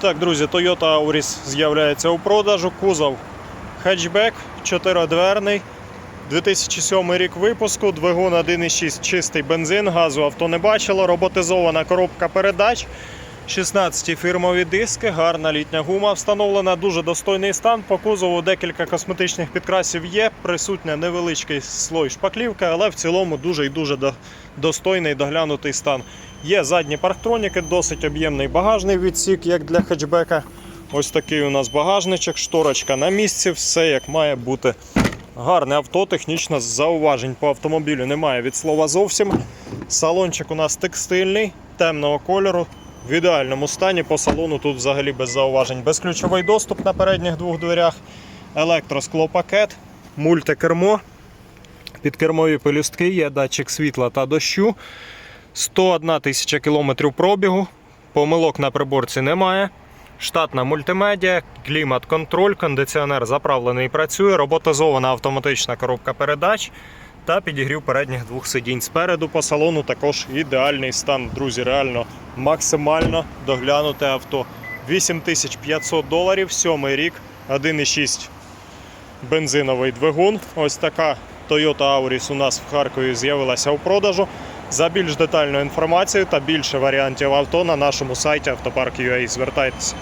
Так, друзі, Toyota Auris з'являється у продажу. Кузов хетчбек, чотиридверний. 2007 рік випуску, двигун 1,6 чистий бензин, газу авто не бачило, роботизована коробка передач, 16 фірмові диски, гарна літня гума встановлена, дуже достойний стан. По кузову декілька косметичних підкрасів є, присутня невеличкий слой шпаклівки, але в цілому дуже і дуже достойний доглянутий стан. Є задні парктроніки, досить об'ємний багажний відсік, як для хетчбека. Ось такий у нас багажничок, шторочка на місці, все як має бути. Гарне авто, технічно зауважень по автомобілю немає від слова зовсім. Салончик у нас текстильний, темного кольору, в ідеальному стані. По салону тут взагалі без зауважень. Безключовий доступ на передніх двох дверях, електросклопакет, мультикермо, підкермові пелюстки, є датчик світла та дощу. 101 тисяча кілометрів пробігу, помилок на приборці немає. Штатна мультимедіа, клімат-контроль, кондиціонер заправлений і працює, роботизована автоматична коробка передач та підігрів передніх двох сидінь. Спереду по салону також ідеальний стан. Друзі, реально максимально доглянуте авто. 8500 доларів, сьомий рік, 1,6 бензиновий двигун. Ось така Toyota Auris у нас в Харкові з'явилася у продажу. За більш детальною інформацією та більше варіантів авто на нашому сайті автопарк.ua звертайтеся.